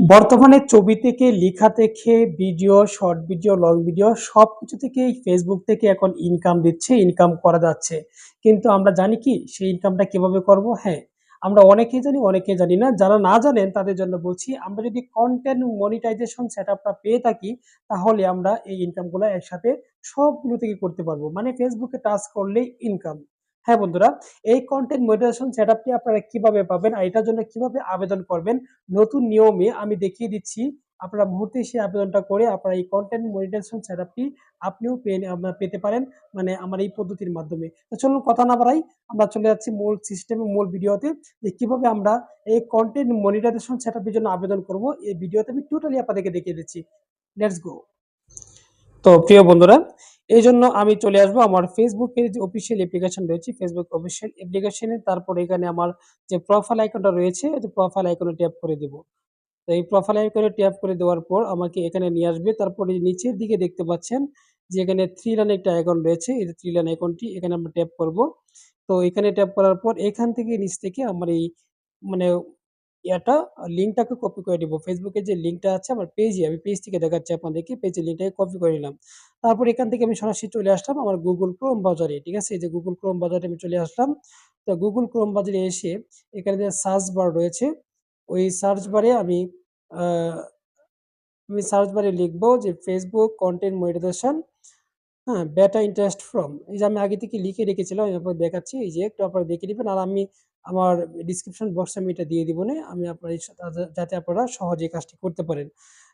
বর্তমানে ছবি থেকে, লেখা থেকে, video, short video, long video সবকিছু থেকেই ফেসবুক থেকে এখন ইনকাম দিচ্ছে, ইনকাম করা যাচ্ছে। কিন্তু আমরা জানি কি সেই ইনকামটা কীভাবে করব? হ্যাঁ, আমরা অনেকেই জানি, অনেকে জানি না। যারা না জানেন তাদের জন্য বলছি, আমরা যদি কনটেন্ট মনিটাইজেশন সেটআপটা পেয়ে থাকি, তাহলে আমরা এই ইনকামগুলা একসাথে সবগুলো থেকে করতে পারব। মানে ফেসবুকে টাচ করলেই ইনকাম। হ্যাঁ, বন্ধুরা, এই কনটেন্ট মনিটাইজেশন সেটআপটি আপনারা কীভাবে পাবেন? আর এটার জন্য কীভাবে আবেদন করবেন? নতুন নিয়মে আমি দেখিয়ে দিচ্ছি। আপনারা মুহূর্তে সেই আবেদনটা করে আপনারা এই কনটেন্ট মনিটাইজেশন সেটআপটি আপনিও পেয়ে আ পেতে পারেন। মানে আমার এই পদ্ধতির মাধ্যমে। তো চলুন কথা না বাড়াই, আমরা চলে যাচ্ছি মূল সিস্টেমে, মূল ভিডিওতে যে কীভাবে আমরা এই কন্টেন্ট মনিটাইজেশন সেটআপের জন্য আবেদন করব। এই ভিডিওতে আমি টোটালি আপনাদেরকে দেখিয়ে দিচ্ছি। Let's go. তো প্রিয় বন্ধুরা, এজন্য আমি চলে আসব আমার এর যে অফিসিয়াল অ্যাপ্লিকেশন রয়েছে, ফেসবুক অফিসিয়াল অ্যাপ্লিকেশনে তারপরে এখানে আমার যে প্রোফাইল আইকনটা রয়েছে, প্রোফাইল আইকনে ট্যাপ করে দিব। তো এই প্রোফাইল আইকনে ট্যাপ করে দেওয়ার পর আমাকে এখানে নিয়ে আসবে। তারপরে নিচের দিকে দেখতে পাচ্ছেন যে এখানে থ্রি লাইন একটা আইকন রয়েছে। এই 3 লাইন আইকনটি এখানে আমরা ট্যাপ করব। তো এখানে ট্যাপ করার পর এখান থেকে নিচ থেকে আমার এই মানে ইয়াটা লিঙ্কটাকে কপি করে নিব। এর যে লিঙ্কটা আছে আমার পেজে, আমি পেজ থেকে দেখাচ্ছি আপনাদেরকে। পেজের লিঙ্কটাকে কপি করে নিলাম। তারপর এখান থেকে আমি সরাসরি চলে আসলাম আমার গুগল ক্রোম বাজারে ঠিক আছে? এই যে গুগল ক্রোম বাজারে আমি চলে আসলাম। তো গুগল ক্রোম বাজারে এসে এখানে যে সার্চ বার রয়েছে, ওই সার্চ বারে আমি আমি সার্চ বারে লিখব যে ফেসবুক কন্টেন্ট মনিটাইজেশন হ্যাঁ, বেটা ইন্টারেস্ট ফ্রম। এই যে আমি আগে থেকে লিখে রেখেছিলাম, এরপর দেখাচ্ছি। এই যে একটু আপনারা দেখে নেবেন আর আমি আমার ডেসক্রিপশন বক্সে আমি এটা দিয়ে দিব না আমি আপনার এই যাতে আপনারা সহজে কাজটি করতে পারেন।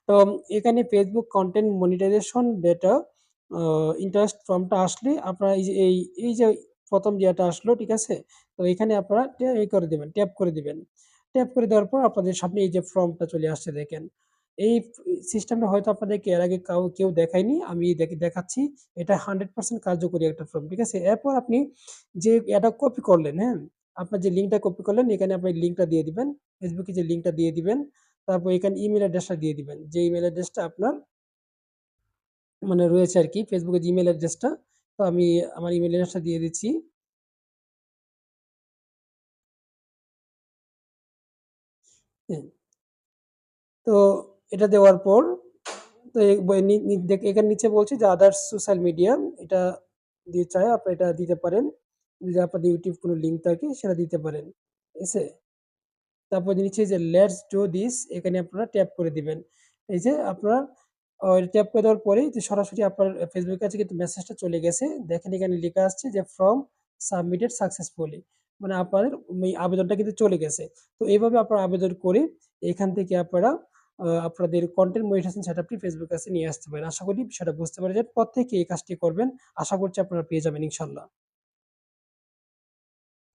তো এখানে Facebook content monetization data interest ফর্মটা আসলে আপনারা এই যে এই, এই যে ১ম ইয়েটা আসলো, ঠিক আছে? তো এখানে আপনারা ট্যা ই করে দিবেন, ট্যাপ করে দিবেন। ট্যাপ করে দেওয়ার পর আপনাদের সামনে এই যে ফর্মটা চলে আসছে দেখেন। এই সিস্টেমটা হয়তো আপনাদেরকে এর আগে কাউ কেউ দেখায়নি। আমি দেখে দেখাচ্ছি। এটা 100% কার্যকরী একটা ফর্ম। ঠিক আছে? এরপর আপনি যে এটা কপি করলেন, হ্যাঁ? আপনার যে লিঙ্কটা কপি করলেন, এখানে আপনি লিঙ্কটা দিয়ে দিবেন। ফেসবুকে যে লিঙ্কটা দিয়ে দিবেন। তারপর এখানে ইমেল অ্যাড্রেসটা দিয়ে দিবেন। যে ইমেল অ্যাড্রেসটা আপনার মানে রয়েছে আর কি এর যে ইমেইল অ্যাড্রেসটা। তো আমি আমার ইমেল অ্যাড্রেসটা দিয়ে দিচ্ছি। হুম। তো এটা দেওয়ার পর, তো এখানে নিচে বলছি যে আদার্স সোশ্যাল মিডিয়া এটা দিয়ে চায় আপনি এটা দিতে পারেন। যদি আপনাদের YouTube কোনো লিঙ্ক থাকে, সেটা দিতে পারেন। ঠিক আছে? তারপর নিচে যে লেটস ডু দিস এখানে আপনারা ট্যাপ করে দিবেন। এই যে আপনার ট্যাপ করে দেওয়ার পরেই যে সরাসরি আপনার এর কাছে কিন্তু মেসেজটা চলে গেছে। দেখেন এখানে লেখা আসছে যে ফর্ম সাবমিটেড সাকসেসফুলি। মানে আপনাদের আবেদনটা কিন্তু চলে গেছে। তো এইভাবে আপনারা আবেদন করে এখান থেকে আপনারা আপনাদের কন্টেন্ট মনিটাইজেশন সেটআপটি এর কাছে নিয়ে আসতে পারেন। আশা করি সেটা বুঝতে পেরেছেন। প্রত্যেকে এই কাজটি করবেন। আশা করছি আপনারা পেয়ে যাবেন ইনশাআল্লাহ।